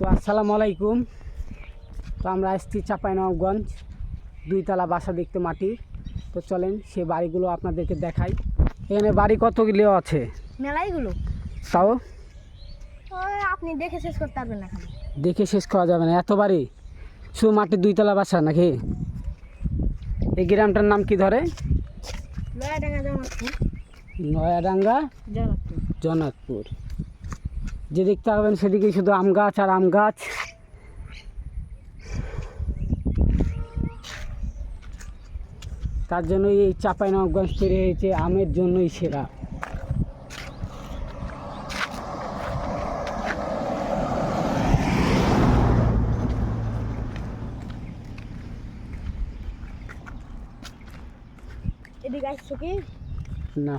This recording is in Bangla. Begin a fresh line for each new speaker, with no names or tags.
তো আসসালামু আলাইকুম। তো আমরা আসছি চাঁপাইনবাবগঞ্জ দুইতলা বাসা দেখতে মাটি। তো চলেন সে বাড়িগুলো আপনাদেরকে দেখাই। এখানে বাড়ি কতগুলো আছে?
মেলাইগুলো?
তাও?
আপনি দেখে শেষ করতে পারবেন না
দেখে শেষ করা যাবে না। এত বাড়ি? শুধু মাটির দুইতলা বাসা নাকি? এই গ্রামটার নাম কি ধরে?
লয়াডাঙ্গা জগন্নাথপুর
নয়াডাঙ্গা জনাতপুর যেদিক তাকাবেন সেদিকেই শুধু আম গাছ আর আম গাছ। তার জন্যই এই চাঁপাইনবাবগঞ্জ তৈরি হয়েছে আমের জন্যই সেরা।
এদিকে আসছো কি?
না।